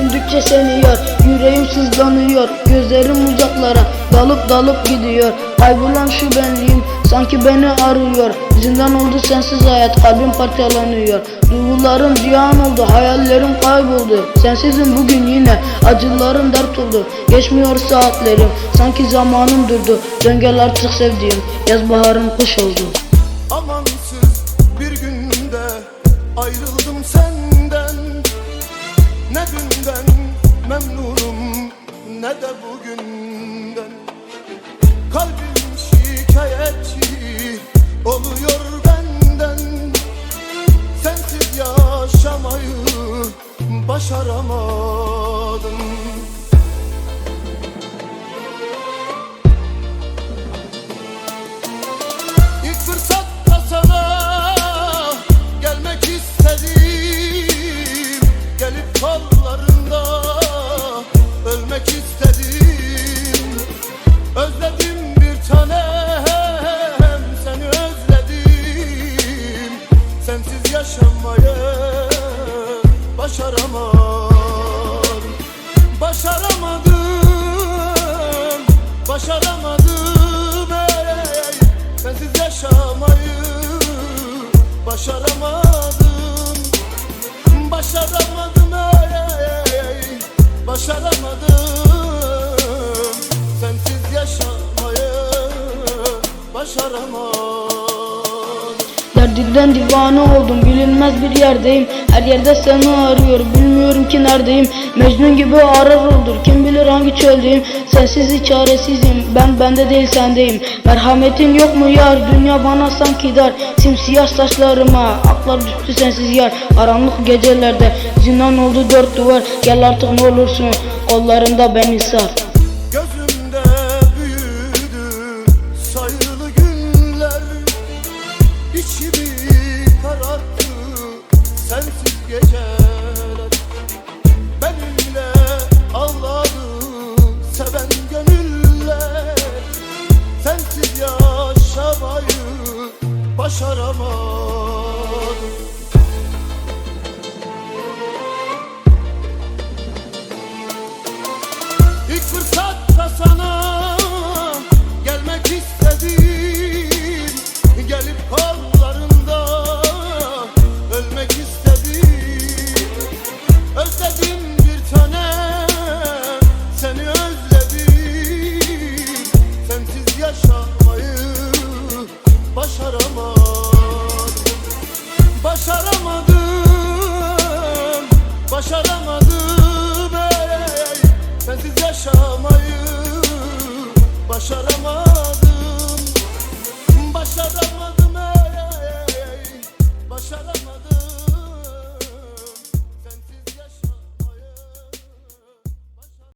Gördükçe seni yar Yüreğim sızlanıyor Gözlerim uzaklara Dalıp dalıp gidiyor. Kaybolan şu benliğim Sanki beni arıyor. Zindan oldu sensiz hayat Kalbim parçalanıyor. Duygularım ziyan oldu Hayallerim kayboldu. Sensizim bugün yine Acılarım dert oldu. Geçmiyor saatlerim Sanki zamanım durdu. Dön gel artık sevdiğim Yaz baharım kış oldu. Amansız bir günde ayrıldım senden Ne dünden memnunum ne de bugünden. Kalbim şikayetçi oluyor kollarında ölmek istedim. Özledim bir tanem seni özledim. Sensiz yaşamayı başaramadım. Başaramadım, başaramadım ey. Sensiz yaşamayı başaramadım Derdinden divane oldum bilinmez bir yerdeyim. Her yerde seni arıyor bilmiyorum ki neredeyim. Mecnun gibi arar olur kim bilir hangi çöldeyim. Sensiz çaresizim ben bende değil sendeyim. Merhametin yok mu yar? Dünya bana sanki dar. Simsiyah saçlarıma aklar düştü sensiz yar. Karanlık gecelerde zindan oldu dört duvar. Gel artık ne olursun kollarında beni sar İçimi kararttı. Sensiz geceler Benimle ağladı. Seven gönüller Sensiz yaşamayı başaramadım İlk fırsatta sana Başaramadım, başaramadım ey Sensiz yaşamayı başaramadım